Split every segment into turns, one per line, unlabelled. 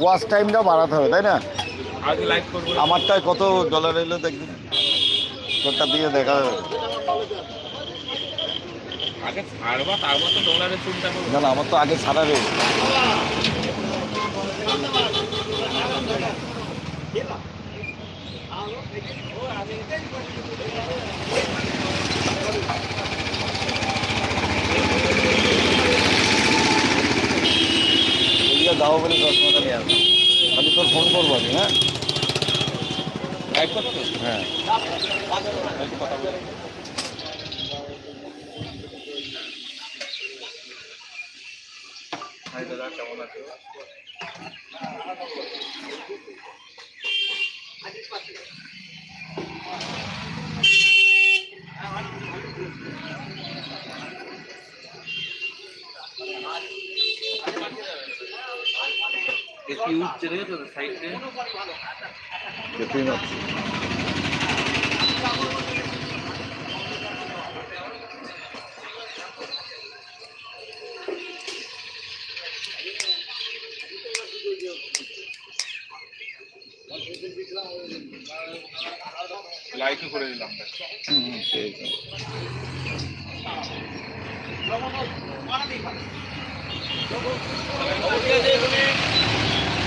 Watch টাইমটা বাড়াতে হবে তাই না? আমারটায় কত ডলার এলো দেখবি তোরটা দিয়ে দেখা যাবে।
ছাড়বা
না না আমার তো আগে ছাড়া রয়েছে এদিকে যাব বলে চশমাটা নিয়ে আসব। আমি তোর ফোন করব আমি হ্যাঁ?
লাইক করছ
হ্যাঁ।
একটু উঠছে রে তো সাইডে
দেখতেই পাচ্ছি
লাইকও করে দিলাম।
হুম, হুম, ঠিক আছে।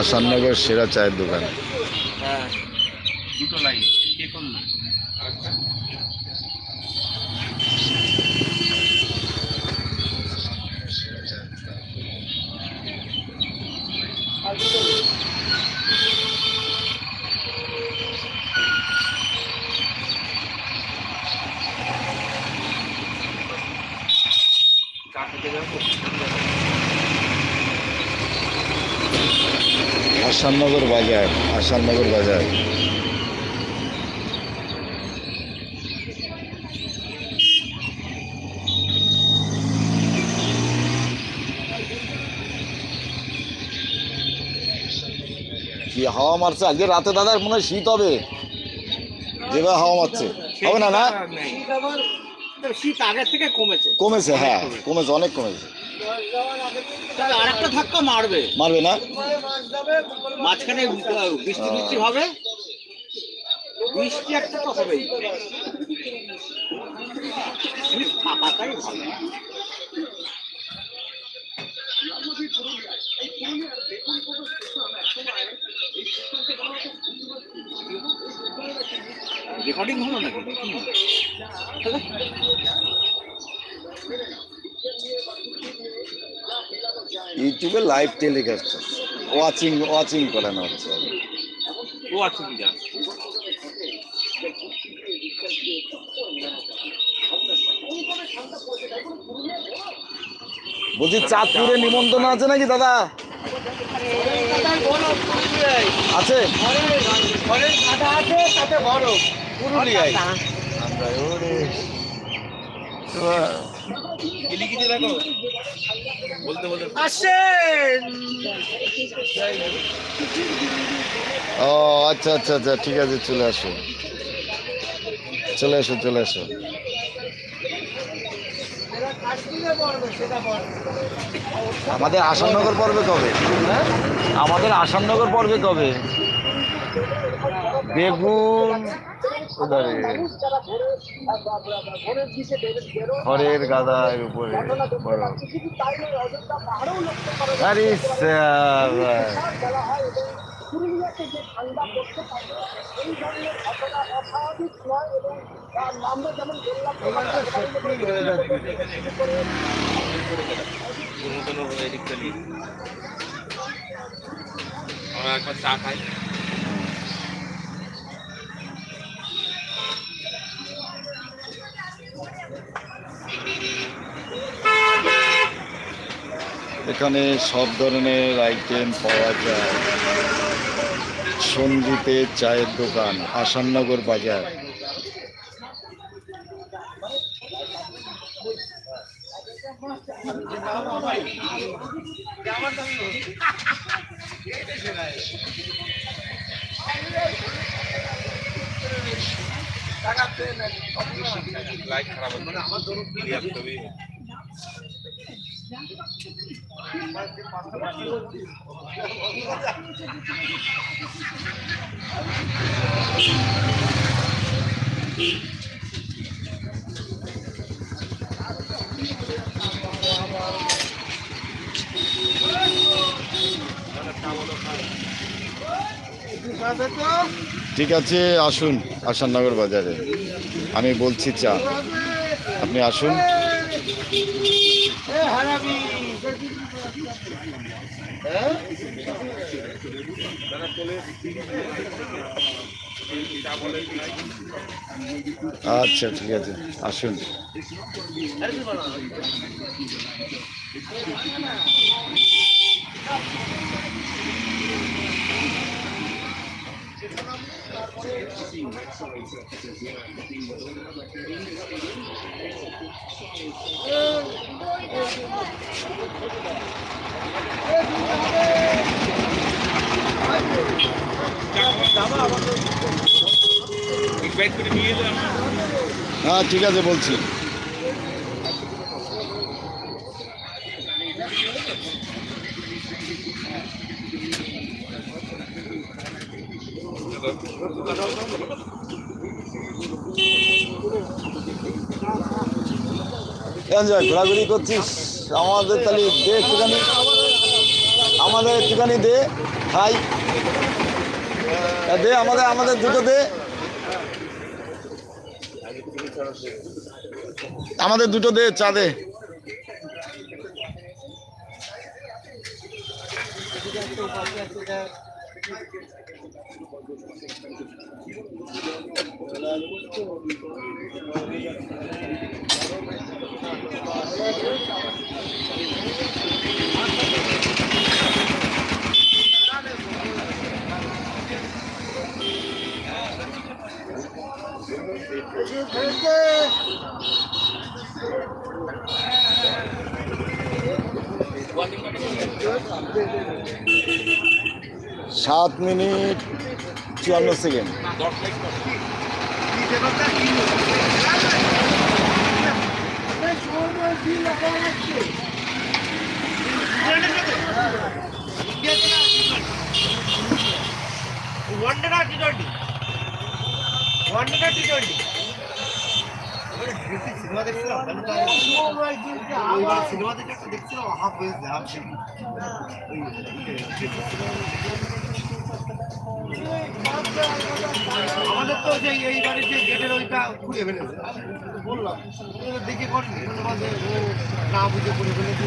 আসাননগর সেরা চায়ের দোকান।
দুটো লাইন কে
আসাননগর বাজার আসাননগর বাজার। কি হাওয়া মারছে? আজকে রাতে দাদা মনে হয় শীত হবে। যেভাবে হাওয়া মারছে। হবে না না?
নেই
শীত আগের থেকে কমেছে।
কমেছে হ্যাঁ কমেছে। অনেক কমেছে।
আর একটা ধাক্কা মারবে।
মারবে না?
মাঝখানে বৃষ্টি বৃষ্টি হবে। বৃষ্টি একটা তো হবেই। থাকাটাই ভালো। রেকর্ডিং হলো নাকি?
ইউটিউবে লাইভ টেলিকাস্ট ওয়াচিং ওয়াচিং করানো হচ্ছে আর কি।
ও আছে কি জান
বলছি চাঁদপুরে নিমন্ত্রণ আছে নাকি দাদা? আছে?
আছে তাতে বড়
পুরুলিয়ায়। আমরা ওরে
লিখিতে দেখো বলতে বলতে
আসেন
ও আচ্ছা আচ্ছা আচ্ছা ঠিক আছে চলে আসো। চলে আসো চলে আসো। আমাদের আসাননগর পর্বে কবে? আমাদের আসাননগর পর্বে কবে? বেগুন ওধারে খড়ের গাদার উপরে। বড়। আরে সাবাস।
যে ঠান্ডা পড়তে পারে এই ধরনের ঘটনা অস্বাভাবিক নয় এবং আমরা যেমন বললাম
কোনো কোনো এদিকটা নিয়ে আমরা একবার চা খাই।
এখানে সব ধরনের আইটেম পাওয়া যায়। সঙ্গীতের চায়ের দোকান আসাননগর বাজার।
লাইট খারাপ ছবি
ঠিক আছে আসুন আসাননগর বাজারে। আমি বলছি চা। আপনি আসুন। আচ্ছা ঠিক আছে আসুন
ইনভাইট করে নিয়ে এলে আমরা
হ্যাঁ ঠিক আছে বলছি। এনজয়, ঘোরাঘুরি করছিস? আমাদের তাহলে দে একটুখানি। আমাদের একটুখানি দে, খাই। দে আমাদের আমাদের দুটো দে। আমাদের দুটো দে, চা দে। সাত মিনিট চুয়ান্ন সেকেন্ড
টি টোয়েন্টি ওয়ানডে না টি টোয়েন্টি সিনেমা দেখছিলাম সিনেমা দেখে একটা দেখছিলাম হাফ হয়েছে হাফ আমাদের তো যে এই বাড়ির যে গেটের ওইটা খুলে ফেলেছে বললাম দেখে করিনি না বুঝে করে ফেলেছে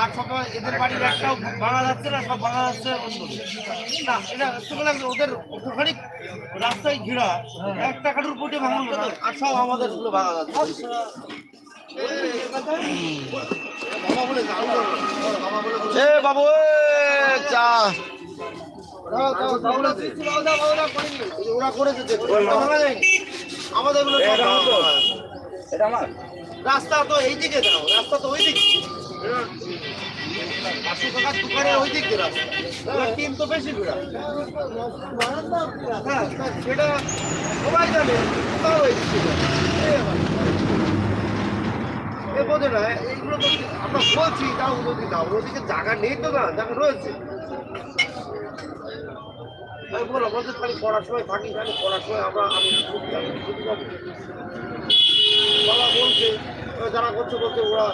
আর সব এদের বাড়ির একটাও ভাঙা যাচ্ছে না সব ভাঙা যাচ্ছে। অন্য না এটা শুনে লাগছে ওদের ওখানে রাস্তায় ঘেরা একটা কাঠুর পুটে ভাঙলো না আর সব আমাদের ভাঙা যাচ্ছে।
এ বাবু চা।
রাস্তা তো এই দিকে রাস্তা তো ওই দিকে দোকানের ওই দিকে টিম তো বেশি ঘোরা হ্যাঁ সেটা সবাই জানে তাও যায়। এই আবার। এ বোঝে না এইগুলো তো আমরা বলছি তাও ওদিকে দাও ওদিকে জায়গা নেই তো না জায়গা রয়েছে আমি বললাম আমাদের খালি পড়ার সময় থাকি খালি পড়ার সময় আমরা আমি বাবা বলছে যারা করছে বলছে ওরা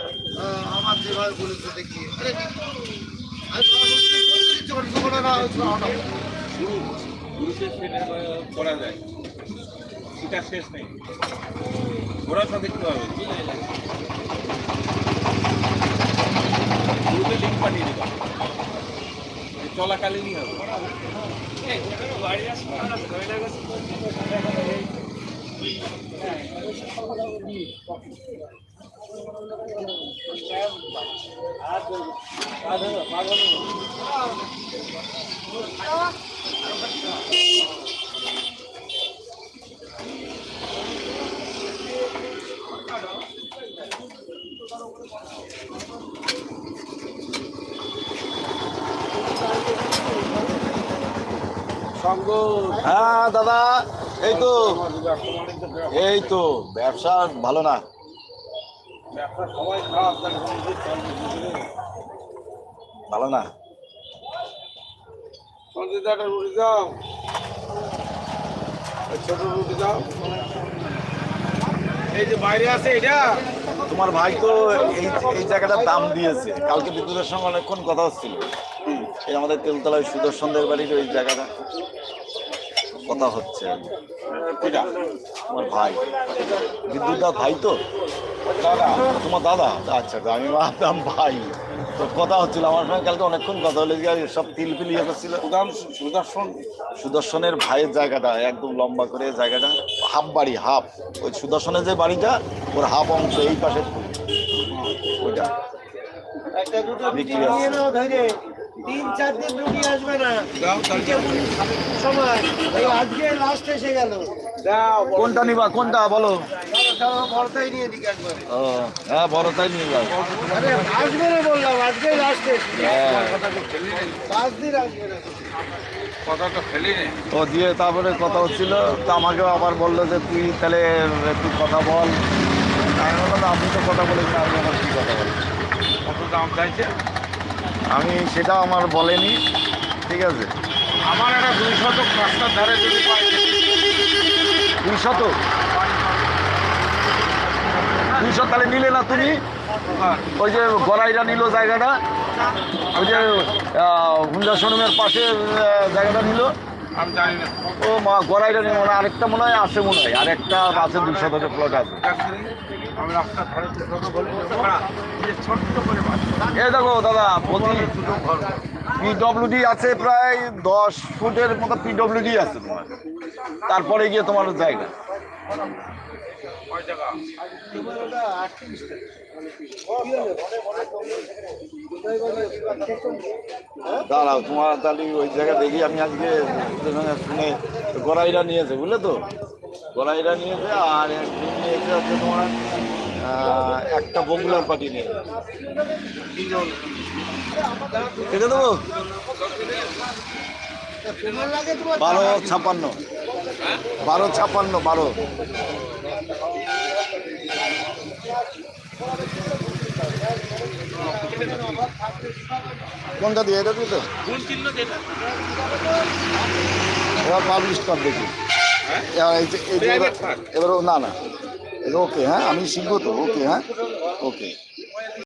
আমার যেভাবে বলেছে দেখি আরে
করা যায় সেটা শেষ নেই ঘোরাটা দেখতে হবে গ্রুপে লিঙ্ক পাঠিয়ে এই চলাকালীনই হবে। সঙ্গ
হ্যাঁ দাদা এই তো। এই তো ব্যবসা ভালো না। ভালো না।
ছোট রুটি দাও। এই যে বাইরে আছে এটা?
তোমার ভাই তো এই এই জায়গাটার দাম দিয়েছে। কালকে বিদ্যুতের সঙ্গে অনেকক্ষণ কথা হচ্ছিল? এই আমাদের তেলতলায় সুদর্শনদের বাড়ির ওই জায়গাটা। কথা হচ্ছে। তোমার ভাই। বিদ্যুৎটা ভাই তো?
দাদা।
তোমার দাদা? আচ্ছা আচ্ছা, আমি ভাবতাম ভাই। তো কথা হচ্ছিল আমার সঙ্গে কালকে অনেকক্ষণ কথা হলে যে সব তিলপিল ইয়ে করছিল
সুদর্শন।
সুদর্শনের ভাইয়ের জায়গাটা একদম লম্বা করে জায়গাটা হাফ বাড়ি হাফ। ওই সুদর্শনের যে বাড়িটা ওর হাফ অংশ এই পাশে ওইটা। বিক্রি
তিন চার দিন আসবে না।
দাও
সময় আজকে লাস্ট এসে গেল।
কোনটা নিবা? কোনটা? বলো।
বড়টাই নিয়ে দিকে একবার
ও হ্যাঁ বড় তাই নিয়ে যাও।
আসবে না বললাম আজকে লাস্ট
হ্যাঁ।
কথাটা
পাঁচ দিন আসবে না।
ফেলি নে
তো দিয়ে তারপরে কথা হচ্ছিল তো আমাকেও আবার বলল যে তুই তাহলে একটু কথা বল। আমি বললাম আপনি তো কথা বলেছেন আমি আমার কি কথা বলি
কত দাম চাইছে
আমি সেটা আমার বলেনি ঠিক আছে?
আমার একটা দুই শতক রাস্তার ধারে যদি পাই
দুইশো তাহলে নিলে না তুমি? ওই যে গড়াইরা নিল জায়গাটা। ওই যে হুন্ডা শোরুমের পাশে জায়গাটা নিল। ও মা গড়াইটা নিল মানে আরেকটা মনে হয় আছে মনে হয়। আরেকটা আছে দুই শতকের প্লট আছে।
এই
দেখো দাদা প্রতি পিডব্লিউডি আছে প্রায় দশ ফুটের মতো পিডব্লিউডি আছে তোমার। তারপরে গিয়ে তোমার জায়গা। দাঁড়াও, তোমার তাহলে ওই জায়গা দেখি, আমি আজকে শুনে গড়াইরা নিয়েছে, বুঝলে তো? গড়াইরা নিয়েছে আর নিয়েছে তোমার একটা বগুলার পার্টি নিয়ে। কেটে দেবো? বারো ছাপান্ন বারো ছাপান্ন বারো। কোনটা দিয়ে? এটা তো।
কোন চিহ্ন যেটা?
এবার পাবলিশ কর দেখি। এবার এই যে- এই এবার- এবার ও- না না। ওকে হ্যাঁ আমি শিখব তো ওকে হ্যাঁ ওকে